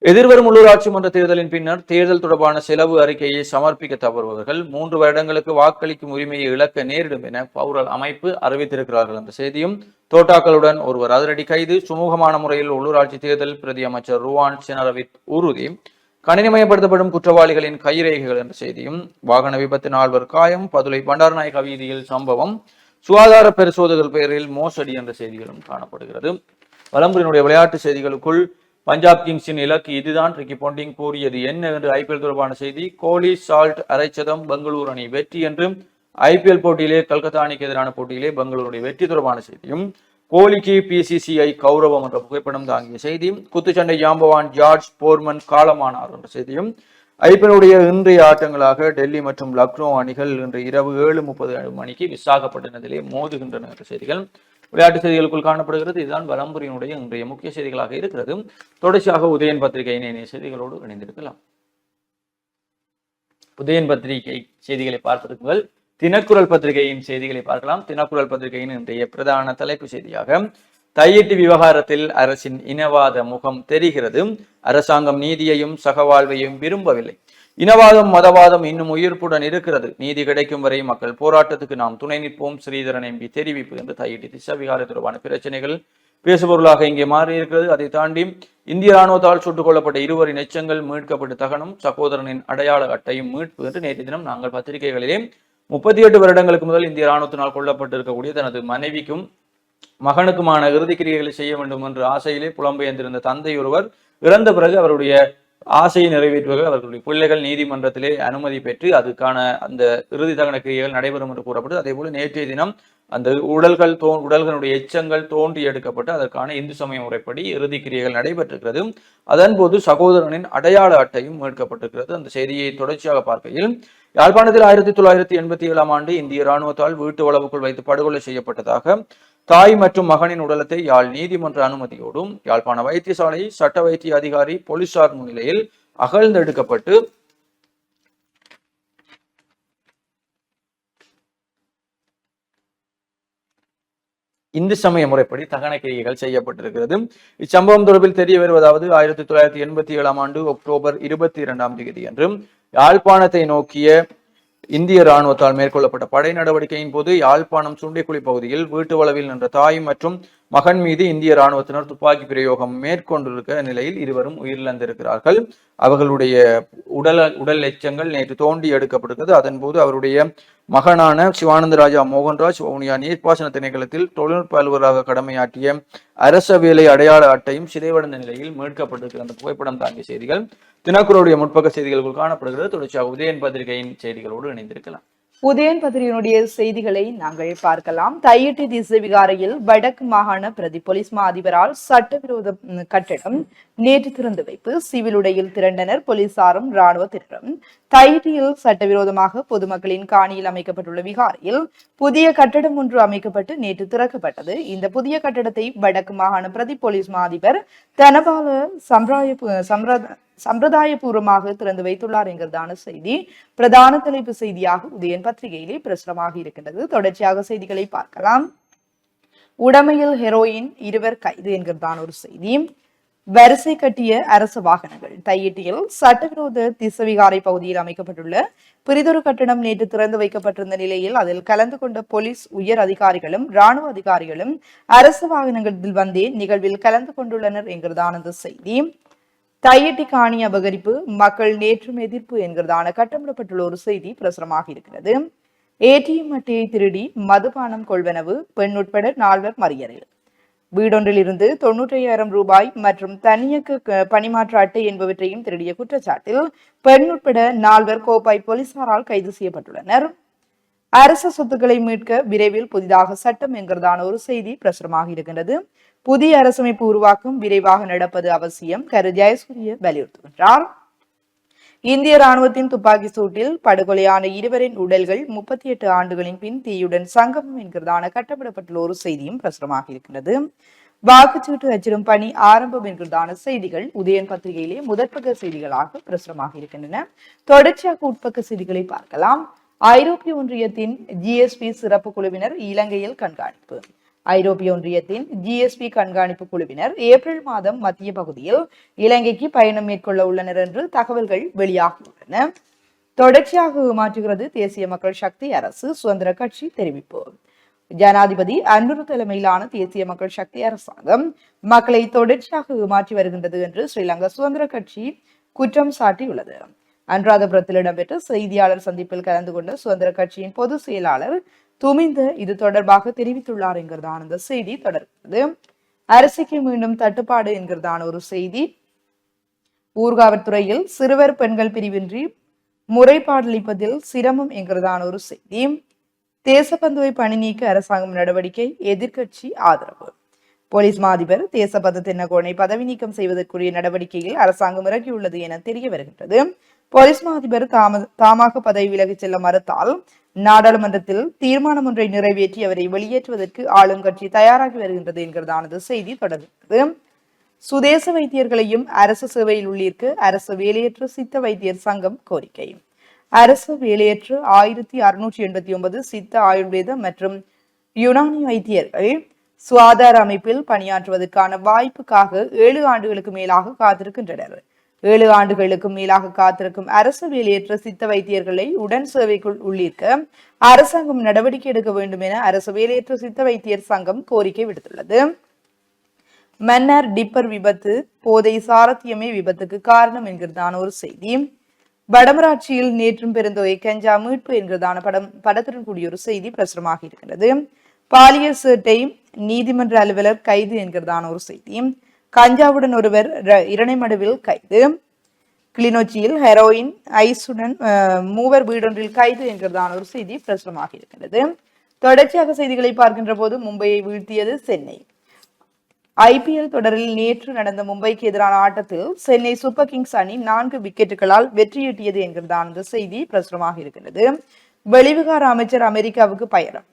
எதிர்வரும் உள்ளூராட்சி மன்ற தேர்தலின் பின்னர் தேர்தல் தொடர்பான செலவு அறிக்கையை சமர்ப்பிக்க தவறுபவர்கள் மூன்று வருடங்களுக்கு வாக்களிக்கும் உரிமையை இழக்க நேரிடும் என பௌரல் அமைப்பு அறிவித்திருக்கிறார்கள். என்ற செய்தியும் தோட்டாக்களுடன் ஒருவர் அதிரடி கைது. சுமூகமான முறையில் உள்ளூராட்சி தேர்தல் பிரதி அமைச்சர் ருவான் சினரவித் உறுதி. கணினிமயப்படுத்தப்படும் குற்றவாளிகளின் கைரேகைகள் என்ற செய்தியும் வாகன விபத்து நால்வர் காயம் பதுளை பண்டாரநாயக வீதியில் சம்பவம் சுகாதார பரிசோதகர் பெயரில் மோசடி என்ற செய்திகளும் காணப்படுகிறது. வலம்புரியினுடைய விளையாட்டு செய்திகளுக்குள் பஞ்சாப் கிங்ஸின் இலக்கு இதுதான் ரிக்கி பொண்டிங் கூறியது. என்ன என்று ஐபிஎல் தொடர்பான செய்தி? கோலி சால்ட் அரைச்சதம் பெங்களூரு அணி வெற்றி என்றும் ஐபிஎல் போட்டியிலே கல்கத்தா அணிக்கு எதிரான போட்டியிலே பெங்களூருடைய வெற்றி தொடர்பான செய்தியும் கோலிக்கு பிசிசிஐ கௌரவம் என்ற புகைப்படம் தாங்கிய செய்தியும் குத்துச்சண்டை ஜாம்பவான் ஜார்ஜ் போர்மன் காலமானார் என்ற செய்தியும் ஐபிஎல்லுடைய இன்றைய ஆட்டங்களாக டெல்லி மற்றும் லக்னோ அணிகள் இன்று இரவு ஏழு முப்பது மணிக்கு விசாகப்பட்டினத்திலே மோதுகின்றன என்ற செய்திகள். விளையாட்டு செய்திகளுக்குள் காணப்படுகிறது. இதுதான் வலம்புரியினுடைய இன்றைய முக்கிய செய்திகளாக இருக்கிறது. தொடர்ச்சியாக உதயன் பத்திரிகையின் இணைய செய்திகளோடு இணைந்திருக்கலாம். உதயன் பத்திரிகை செய்திகளை பார்த்திருக்குங்கள் தினக்குரல் பத்திரிகையின் செய்திகளை பார்க்கலாம். தினக்குரல் பத்திரிகையின் இன்றைய பிரதான தலைப்பு செய்தியாக தையிட்டு விவகாரத்தில் அரசின் இனவாத முகம் தெரிகிறது. அரசாங்கம் நீதியையும் சகவாழ்வையும் விரும்பவில்லை. இனவாதம் மதவாதம் இன்னும் உயிர்ப்புடன் இருக்கிறது. நீதி கிடைக்கும் வரை மக்கள் போராட்டத்துக்கு நாம் துணை நிற்போம். ஸ்ரீதரன் எம்பி தெரிவிப்பு என்று தையிட்டு திசவிகார தொடர்பான பிரச்சனைகள் பேசுபொருளாக இங்கே மாறி இருக்கிறது அதை தாண்டி இந்திய ராணுவத்தால் சுட்டுக் கொல்லப்பட்ட இருவரின் எச்சங்கள் மீட்கப்பட்டு தகனம் சகோதரனின் அடையாள அட்டையும் மீட்பு என்று நேற்று தினம் நாங்கள் பத்திரிகைகளிலே முப்பத்தி எட்டு வருடங்களுக்கு முதல் இந்திய ராணுவத்தினால் கொல்லப்பட்டிருக்கக்கூடிய தனது மனைவிக்கும் மகனுக்குமான இறுதிக் கிரியைகளை செய்ய வேண்டும் என்ற ஆசையிலே புலம்பெயர்ந்திருந்த தந்தை ஒருவர் இறந்த பிறகு அவருடைய ஆசையை நிறைவேற்றுவதற்கு அவர்களுடைய பிள்ளைகள் நீதிமன்றத்திலே அனுமதி பெற்று அதுக்கான அந்த இறுதி தகன கிரியைகள் நடைபெறும் என்று கூறப்பட்டது அதே போல நேற்றைய தினம் அந்த உடல்கள் தோ உடல்களுடைய எச்சங்கள் தோன்றி எடுக்கப்பட்டு அதற்கான இந்து சமய முறைப்படி இறுதி கிரியைகள் நடைபெற்றிருக்கிறது. அதன்போது சகோதரனின் அடையாள அட்டையும் மீட்கப்பட்டிருக்கிறது. அந்த செய்தியை தொடர்ச்சியாக பார்க்கையில் யாழ்ப்பாணத்தில் ஆயிரத்தி தொள்ளாயிரத்தி எண்பத்தி ஏழாம் ஆண்டு இந்திய இராணுவத்தால் வீட்டு வளவுக்குள் வைத்து படுகொலை செய்யப்பட்டதாக தாய் மற்றும் மகனின் உடலத்தை யாழ் நீதிமன்ற அனுமதியோடும் யாழ்ப்பாண வைத்தியசாலை சட்ட வைத்திய அதிகாரி போலீசார் முன்னிலையில் அகழ்ந்தெடுக்கப்பட்டு இந்து சமய முறைப்படி தகன கிரியைகள் செய்யப்பட்டிருக்கிறது. இச்சம்பவம் தொடர்பில் தெரிய வருவதாவது ஆயிரத்தி தொள்ளாயிரத்தி எண்பத்தி ஏழாம் ஆண்டு அக்டோபர் இருபத்தி இரண்டாம் தேதி என்றும் யாழ்ப்பாணத்தை நோக்கிய இந்திய ராணுவத்தால் மேற்கொள்ளப்பட்ட படை நடவடிக்கையின் போது யாழ்ப்பாணம் சுண்டைக்குழி பகுதியில் வீட்டு வளவில் நின்ற தாய் மற்றும் மகன் மீது இந்திய ராணுவத்தினர் துப்பாக்கி பிரயோகம் மேற்கொண்டிருக்கிற நிலையில் இருவரும் உயிரிழந்திருக்கிறார்கள். அவர்களுடைய உடல் உடல் எச்சங்கள் நேற்று தோண்டி எடுக்கப்பட்டிருக்கிறது அதன் போது அவருடைய மகனான சிவானந்த ராஜா மோகன்ராஜ் வவுனியா நீர்ப்பாசன திணைக்களத்தில் தொழில்நுட்ப அலுவலராக கடமையாற்றிய அரச வேலை அடையாள அட்டையும் சிதைவடைந்த நிலையில் மீட்கப்பட்டிருக்கிற அந்த புகைப்படம் தாங்கிய செய்திகள். தினக்குறளுடைய முற்பக்க செய்திகளுக்குள் காணப்படுகிறது. தொடர்ச்சியாக உதயன் பத்திரிகையின் செய்திகளோடு இணைந்திருக்கலாம். உதயன் பத்திரிகையினுடைய செய்திகளை நாங்கள் பார்க்கலாம். தையிட்டி திசை விகாரையில் வடக்கு மாகாண பிரதி போலீஸ் மா அதிபரால் சட்டவிரோத கட்டடம் நேற்று திறந்து வைப்பு. சிவில் உடையில் திரண்டனர் போலீசாரும் ராணுவத்தினரும் தையிட்டியில் சட்டவிரோதமாக பொதுமக்களின் காணியில் அமைக்கப்பட்டுள்ள விகாரையில் புதிய கட்டடம் ஒன்று அமைக்கப்பட்டு நேற்று திறக்கப்பட்டது. இந்த புதிய கட்டடத்தை வடக்கு மாகாண பிரதி போலீஸ் மா அதிபர் தனபால சம்பிராய சம்பிரத சம்பிரதாயபூர்வமாக திறந்து வைத்துள்ளார் என்கிறதான செய்தி. பிரதான தலைப்பு செய்தியாக உதயன் பத்திரிகையிலே பிரசுரமாக இருக்கின்றது. தொடர்ச்சியாக செய்திகளை பார்க்கலாம். உடமையில் ஹெரோயின் இருவர் கைது என்கிறதான ஒரு செய்தி. வரிசை கட்டிய அரசு வாகனங்கள். தையிட்டியில் சட்டவிரோத திசவிகாரை பகுதியில் அமைக்கப்பட்டுள்ள பிரிதொரு கட்டணம் நேற்று திறந்து வைக்கப்பட்டிருந்த நிலையில் அதில் கலந்து கொண்ட போலீஸ் உயர் அதிகாரிகளும் ராணுவ அதிகாரிகளும் அரசு வாகனங்களில் வந்தே நிகழ்வில் கலந்து கொண்டுள்ளனர் என்கிறதான அந்த செய்தி. தையிட்டி காணி அபகரிப்பு மக்கள் நேற்றும் எதிர்ப்பு என்கிறதான கட்டமிடப்பட்டுள்ள ஒரு செய்தி பிரசுரமாக இருக்கிறது. ஏடிஎம் அட்டையை திருடி மதுபானம் கொள்வனவு பெண் உட்பட நால்வர் மறியலில் வீடொன்றில் இருந்து தொன்னூற்றையாயிரம் ரூபாய் மற்றும் தனியக்கு பணிமாற்ற அட்டை என்பவற்றையும் திருடிய குற்றச்சாட்டில் பெண் உட்பட நால்வர் கோப்பாய் போலீசாரால் கைது செய்யப்பட்டுள்ளனர். அரச சொத்துக்களை மீட்க விரைவில் புதிதாக சட்டம் என்கிறதான ஒரு செய்தி பிரசுரமாக இருக்கின்றது. புதிய அரசமைப்பு உருவாக்கம் விரைவாக நடப்பது அவசியம் கரு ஜெயசூரிய வலியுறுத்துகின்றார். இந்திய ராணுவத்தின் துப்பாக்கி சூட்டில் படுகொலையான இருவரின் உடல்கள் முப்பத்தி எட்டு ஆண்டுகளின் பின் தீயுடன் சங்கமம் என்கிறதான கட்டப்படப்பட்டுள்ள ஒரு செய்தியும் பிரசுரமாக இருக்கின்றது. வாக்குச்சீட்டு அச்சிடும் பணி ஆரம்பம் என்கிறதான செய்திகள் உதயன் பத்திரிகையிலே முதற்பக்க செய்திகளாக பிரசுரமாக இருக்கின்றன. தொடர்ச்சியாக உட்பக்க செய்திகளை பார்க்கலாம். ஐரோப்பிய ஒன்றியத்தின் ஜிஎஸ்பி சிறப்பு குழுவினர் இலங்கையில் கண்காணிப்பு. ஐரோப்பிய ஒன்றியத்தின் ஜிஎஸ்பி கண்காணிப்பு குழுவினர் ஏப்ரல் மாதம் மத்திய பகுதியில் இலங்கைக்கு பயணம் மேற்கொள்ள உள்ளனர் என்று தகவல்கள் வெளியாகியுள்ளன. தொடர்ச்சியாக மாற்றுகிறது தேசிய மக்கள் சக்தி அரசு சுதந்திர கட்சி தெரிவிப்பு. ஜனாதிபதி அன்ருரு தலைமையிலான தேசிய மக்கள் சக்தி அரசாங்கம் மக்களை தொடர்ச்சியாக மாற்றி வருகின்றது என்று ஸ்ரீலங்கா சுதந்திர கட்சி குற்றம் சாட்டியுள்ளது. அனுராதபுரத்தில் இடம்பெற்ற செய்தியாளர் சந்திப்பில் கலந்து கொண்ட சுதந்திர கட்சியின் பொதுச் செயலாளர் துமிந்து இது தொடர்பாக தெரிவித்துள்ளார் என்கிறதான இந்த செய்தி தொடர்கிறது. அரிசிக்கு மீண்டும் தட்டுப்பாடு என்கிறதான ஒரு செய்தி. ஊர்காவற்துறையில் சிறுவர் பெண்கள் பிரிவின்றி முறைப்பாடளிப்பதில் சிரமம் என்கிறதான ஒரு செய்தி. தேசப்பந்துவை பணி நீக்க அரசாங்கம் நடவடிக்கை எதிர்க்கட்சி ஆதரவு. போலீஸ் மாதிபர் தேசபந்து தென்னகோனை பதவி நீக்கம் செய்வதற்குரிய நடவடிக்கையில் அரசாங்கம் இறங்கியுள்ளது என தெரிய வருகின்றது போலீஸ் மாதிபர் தாம தாமாக பதவி விலகிச் செல்ல மறுத்தால் நாடாளுமன்றத்தில் தீர்மானம் ஒன்றை நிறைவேற்றி அவரை வெளியேற்றுவதற்கு ஆளும் கட்சி தயாராகி வருகின்றது என்கிறதானது செய்தி தொடர்கிறது. சுதேச வைத்தியர்களையும் அரசு சேவையில் உள்ளிருக்க அரசு வேலையற்ற சித்த வைத்தியர் சங்கம் கோரிக்கை. அரசு வேலையற்ற ஆயிரத்தி அறுநூற்றி எண்பத்தி ஒன்பது சித்த ஆயுர்வேத மற்றும் யுனானி வைத்தியர்கள் சுகாதார அமைப்பில் பணியாற்றுவதற்கான வாய்ப்புக்காக ஏழு ஆண்டுகளுக்கு மேலாக காத்திருக்கின்றனர். ஏழு ஆண்டுகளுக்கு மேலாக காத்திருக்கும் அரசு வேலையற்ற சித்த வைத்தியர்களை உடன் சேவைக்குள் உள்ளிருக்க அரசாங்கம் நடவடிக்கை எடுக்க வேண்டும் என அரசு வேலையற்ற சித்த வைத்தியர் சங்கம் கோரிக்கை விடுத்துள்ளது. மன்னர் டிப்பர் விபத்து போதை சாரத்தியமே விபத்துக்கு காரணம் என்கிறதான ஒரு செய்தி. வடமராட்சியில் நேற்றும் பெருந்தொகை கஞ்சா மீட்பு என்கிறதான படம் படத்துடன் கூடிய ஒரு செய்தி பிரசுரமாக இருக்கிறது. பாலியல் சேட்டை நீதிமன்ற அலுவலர் கைது என்கிறதான ஒரு செய்தி. கஞ்சாவுடன் ஒருவர் ர- இரணைமடுவில் கைது. கிளிநொச்சியில் ஹெரோயின் ஐசுடன் மூவர் வீடொன்றில் கைது என்கிறதான ஒரு செய்தி பிரசுரமாக இருக்கிறது தொடர்ச்சியாக செய்திகளை பார்க்கின்ற போது மும்பையை வீழ்த்தியது சென்னை. ஐபிஎல் தொடரில் நேற்று நடந்த மும்பைக்கு எதிரான ஆட்டத்தில் சென்னை சூப்பர் கிங்ஸ் அணி நான்கு விக்கெட்டுகளால் வெற்றியீட்டியது என்கிறதான செய்தி பிரசுரமாக இருக்கிறது வெளிவிகார அமைச்சர் அமெரிக்காவுக்கு பயணம்.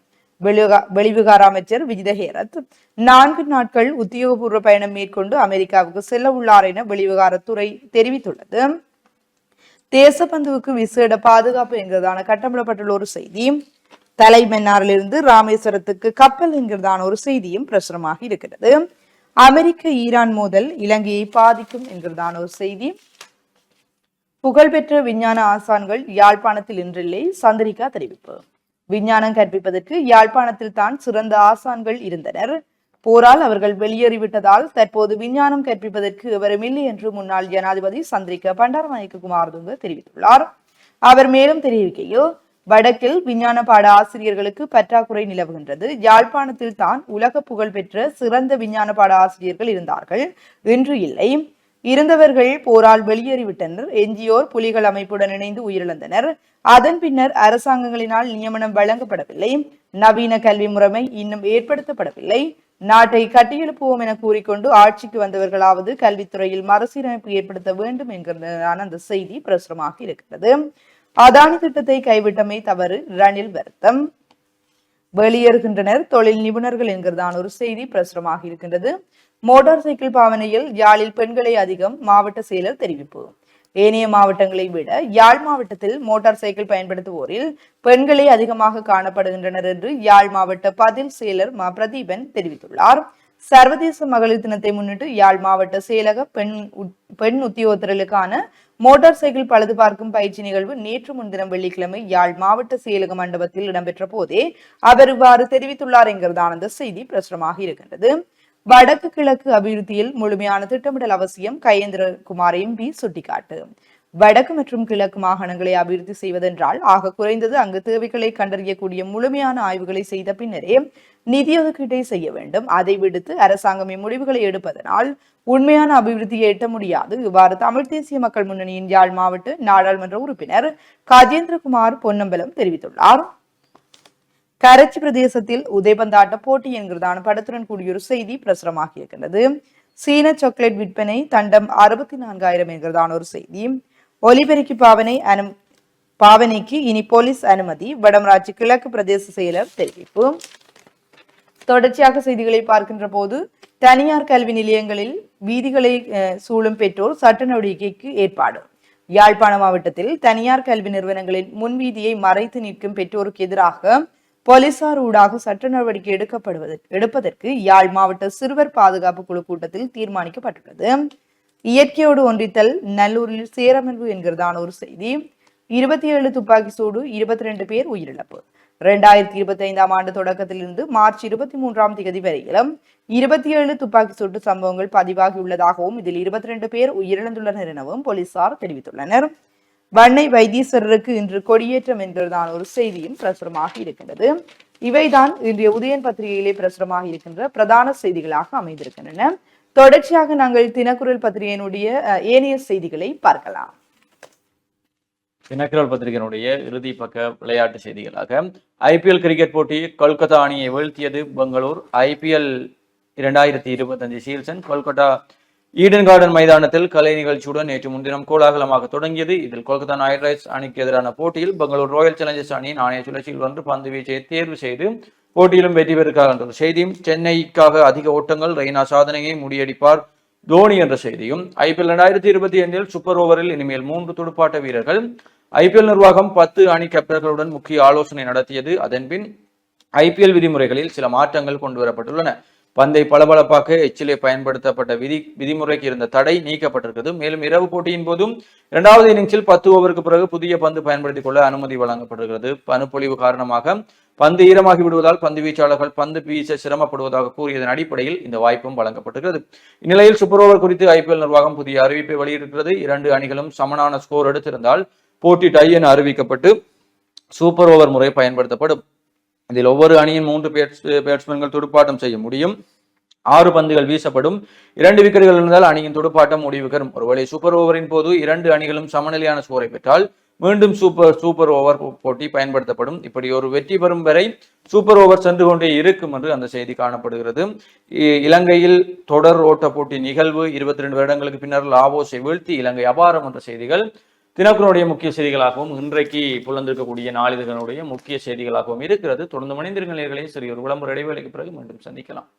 வெளிவிகார அமைச்சர் விஜித ஹேரத். நான்கு நாட்கள் உத்தியோகபூர்வ பயணம் மேற்கொண்டு அமெரிக்காவுக்கு செல்ல உள்ளார் என வெளிவிகாரத்துறை தெரிவித்துள்ளது. தேசபந்துவுக்கு விசேட பாதுகாப்பு என்கிறதான கட்டமிடப்பட்டுள்ள ஒரு செய்தி. தலைமன்னாரிலிருந்து ராமேஸ்வரத்துக்கு கப்பல் என்கிறதான ஒரு செய்தியும் பிரசுரமாக இருக்கிறது. அமெரிக்க ஈரான் மோதல் இலங்கையை பாதிக்கும் என்கிறதான ஒரு செய்தி. புகழ்பெற்ற விஞ்ஞான ஆசான்கள் யாழ்ப்பாணத்தில் இன்றில்லை சந்திரிகா தெரிவிப்பு. விஞ்ஞானம் கற்பிப்பதற்கு யாழ்ப்பாணத்தில் தான் சிறந்த ஆசான்கள் இருந்தனர். போரால் அவர்கள் வெளியேறிவிட்டதால் தற்போது விஞ்ஞானம் கற்பிப்பதற்கு எவரும் இல்லை என்று முன்னாள் ஜனாதிபதி சந்திரிகா பண்டாரநாயக்க குமாரதுங்க தெரிவித்துள்ளார். அவர் மேலும் தெரிவிக்கையில் வடக்கில் விஞ்ஞான பாட ஆசிரியர்களுக்கு பற்றாக்குறை நிலவுகின்றது. யாழ்ப்பாணத்தில் தான் உலக புகழ் பெற்ற சிறந்த விஞ்ஞான பாட ஆசிரியர்கள் இருந்தார்கள் இன்று இல்லை. இருந்தவர்கள் போரால் வெளியேறிவிட்டனர். எஞ்சியோர் புலிகள் அமைப்புடன் இணைந்து உயிரிழந்தனர். அதன் பின்னர் அரசாங்கங்களினால் நியமனம் வழங்கப்படவில்லை. நவீன கல்வி முறைமை இன்னும் ஏற்படுத்தப்படவில்லை. நாட்டை கட்டியெழுப்புவோம் என கூறிக்கொண்டு ஆட்சிக்கு வந்தவர்களாவது கல்வித்துறையில் மறுசீரமைப்பு ஏற்படுத்த வேண்டும் என்கிறதான அந்த செய்தி பிரசுரமாக இருக்கிறது. அதானி திட்டத்தை கைவிட்டமை தவறு. ரணில் வருத்தம். வெளியேறுகின்றனர் தொழில் நிபுணர்கள் என்கிறதான ஒரு செய்தி பிரசுரமாக இருக்கின்றது. மோட்டார் சைக்கிள் பாவனையில் யாழில் பெண்களே அதிகம் மாவட்ட செயலர் தெரிவிப்பு. ஏனைய மாவட்டங்களை விட யாழ் மாவட்டத்தில் மோட்டார் சைக்கிள் பயன்படுத்துவோரில் பெண்களே அதிகமாக காணப்படுகின்றனர் என்று யாழ் மாவட்ட பதில் செயலர் மா. பிரதீபன் தெரிவித்துள்ளார். சர்வதேச மகளிர் தினத்தை முன்னிட்டு யாழ் மாவட்ட செயலக பெண் பெண் உத்தியோகத்தர்களுக்கான மோட்டார் சைக்கிள் பழுது பார்க்கும் பயிற்சி நிகழ்வு நேற்று முன்தினம் வெள்ளிக்கிழமை யாழ் மாவட்ட செயலக மண்டபத்தில் இடம்பெற்ற போதே அவர் இவ்வாறு தெரிவித்துள்ளார் என்கிறதான அந்த செய்தி பிரசுரமாக இருக்கின்றது. வடக்கு கிழக்கு அபிவிருத்தியில் முழுமையான திட்டமிடல் அவசியம் கையேந்திரகுமார் எம்பி சுட்டிக்காட்டு. வடக்கு மற்றும் கிழக்கு மாகாணங்களை அபிவிருத்தி செய்வதென்றால் ஆக குறைந்தது அங்கு தேவைகளை கண்டறியக்கூடிய முழுமையான ஆய்வுகளை செய்த பின்னரே நிதி ஒதுக்கீட்டை செய்ய வேண்டும். அதை விடுத்து அரசாங்கம் இம்முடிவுகளை எடுப்பதனால் உண்மையான அபிவிருத்தியை எட்ட முடியாது. இவ்வாறு தமிழ் தேசிய மக்கள் முன்னணியின் யாழ் மாவட்ட நாடாளுமன்ற உறுப்பினர் கஜேந்திரகுமார் பொன்னம்பலம் தெரிவித்துள்ளார். கரச்சி பிரதேசத்தில் உதைபந்தாட்ட போட்டி என்கிறதான படத்துடன் கூடிய ஒரு செய்தி பிரசுரமாகி இருக்கின்றது. சீன சாக்லேட் விற்பனை தண்டம் அறுபத்தி நான்காயிரம் என்கிறதான ஒரு செய்தி. ஒலிபெருக்கி பாவனை அனு பாவனைக்கு இனி போலீஸ் அனுமதி. வடமராட்சி கிழக்கு பிரதேச செயலர் தெரிவிப்பு. தொடர்ச்சியாக செய்திகளை பார்க்கின்ற போது தனியார் கல்வி நிலையங்களில் வீதிகளை சூழும் பெற்றோர் சட்ட நடவடிக்கைக்கு ஏற்பாடு. யாழ்ப்பாண மாவட்டத்தில் தனியார் கல்வி நிறுவனங்களின் முன்வீதியை மறைத்து நிற்கும் பெற்றோருக்கு எதிராக போலீசார் ஊடாக சட்ட நடவடிக்கை எடுக்கப்படுவது எடுப்பதற்கு யாழ் மாவட்ட சிறுவர் பாதுகாப்பு குழு கூட்டத்தில் தீர்மானிக்கப்பட்டுள்ளது. இயற்கையோடு ஒன்றித்தல் நல்லூரில் சேரமர்வு என்கிறதான ஒரு செய்தி. இருபத்தி ஏழு துப்பாக்கி சூடு இருபத்தி ரெண்டு பேர் உயிரிழப்பு. இரண்டாயிரத்தி இருபத்தி ஐந்தாம் ஆண்டு தொடக்கத்திலிருந்து மார்ச் இருபத்தி மூன்றாம் தேதி வரையிலும் இருபத்தி ஏழு துப்பாக்கி சூட்டு சம்பவங்கள் பதிவாகியுள்ளதாகவும் இதில் இருபத்தி ரெண்டு பேர் உயிரிழந்துள்ளனர் எனவும் போலீசார் தெரிவித்துள்ளனர். வண்ணை வைத்தீஸ்வரருக்கு இன்று கொடியேற்றம் என்றுதான் ஒரு செய்தியும் பிரசுரமாக இருக்கின்றது. இவைதான் இன்றைய உதயன் பத்திரிகையிலே பிரசுரமாக இருக்கின்ற பிரதான செய்திகளாக அமைந்திருக்கின்றன. தொடர்ச்சியாக நாங்கள் தினக்குரல் பத்திரிகையினுடைய ஏனைய செய்திகளை பார்க்கலாம். தினக்குரல் பத்திரிகையினுடைய இறுதி பக்க விளையாட்டு செய்திகளாக. ஐபிஎல் கிரிக்கெட் போட்டி கொல்கத்தா அணியை வீழ்த்தியது பெங்களூர். ஐபிஎல் இரண்டாயிரத்தி இருபத்தஞ்சு சீசன் கொல்கத்தா ஈடன் கார்டன் மைதானத்தில் கலை நிகழ்ச்சியுடன் நேற்று முன்தினம் கோலாகலமாக தொடங்கியது. இதில் கொல்கத்தா நைட் ரைடர்ஸ் அணிக்கு எதிரான போட்டியில் பெங்களூர் ராயல் சேலஞ்சர்ஸ் அணி நாணய சுழற்சியில் வந்து பந்து வீச்சை தேர்வு செய்து போட்டியிலும் வெற்றி பெறுகிறார் என்ற செய்தியும். சென்னைக்காக அதிக ஓட்டங்கள் ரெய்னா சாதனையை முடியடிப்பார் தோனி என்ற செய்தியும். ஐபிஎல் இரண்டாயிரத்தி இருபத்தி ஐந்தில் சூப்பர் ஓவரில் இனிமேல் மூன்று துடுப்பாட்ட வீரர்கள். ஐபிஎல் நிர்வாகம் பத்து அணி கேப்டர்களுடன் முக்கிய ஆலோசனை நடத்தியது. அதன்பின் ஐபிஎல் விதிமுறைகளில் சில மாற்றங்கள் கொண்டு வரப்பட்டுள்ளன பந்தை பளபளப்பாக்க எச்சிலே பயன்படுத்தப்பட்ட விதி விதிமுறைக்கு இருந்த தடை நீக்கப்பட்டிருக்கிறது. மேலும் இரவு போட்டியின் போதும் இரண்டாவது இன்னிங்ஸில் பத்து ஓவருக்கு பிறகு புதிய பந்து பயன்படுத்திக் கொள்ள அனுமதி வழங்கப்படுகிறது பனுப்பொழிவு காரணமாக பந்து ஈரமாகி விடுவதால் பந்து வீச்சாளர்கள் பந்து வீச சிரமப்படுவதாக கூறியதன் அடிப்படையில் இந்த வாய்ப்பும் வழங்கப்பட்டிருக்கிறது. இந்நிலையில் சூப்பர் ஓவர் குறித்து ஐபிஎல் நிர்வாகம் புதிய அறிவிப்பை வெளியிட்டிருக்கிறது. இரண்டு அணிகளும் சமனான ஸ்கோர் எடுத்திருந்தால் போட்டி டை என அறிவிக்கப்பட்டு சூப்பர் ஓவர் முறை பயன்படுத்தப்படும். இதில் ஒவ்வொரு அணியின் மூன்று பேட்ஸ் பேட்ஸ்மேன்கள் துடுப்பாட்டம் செய்ய முடியும். ஆறு பந்துகள் வீசப்படும். இரண்டு விக்கெட்டுகள் இருந்தால் அணியின் துடுப்பாட்டம் முடிவு பெறும். ஒருவேளை சூப்பர் ஓவரின் போது இரண்டு அணிகளும் சமநிலையான ஸ்கோரை பெற்றால் மீண்டும் சூப்பர் சூப்பர் ஓவர் போட்டி பயன்படுத்தப்படும். இப்படி ஒரு வெற்றி பெறும் வரை சூப்பர் ஓவர் சென்று கொண்டே இருக்கும் என்று அந்த செய்தி காணப்படுகிறது. இ- இலங்கையில் தொடர் ஓட்ட போட்டி நிகழ்வு. இருபத்தி ரெண்டு வருடங்களுக்கு பின்னர் லாவோஸை வீழ்த்தி இலங்கை அபாரம் என்ற செய்திகள் தினக்குறனுடைய முக்கிய செய்திகளாகவும் இன்றைக்கு புலந்திருக்கக்கூடிய நாளிதழ்களுடைய முக்கிய செய்திகளாகவும் இருக்கிறது. தொடர்ந்து மனிதர்கள் நேர்களையும் சரி ஒரு விளம்பர இடைவேளைக்கு பிறகு மீண்டும் சந்திக்கலாம்.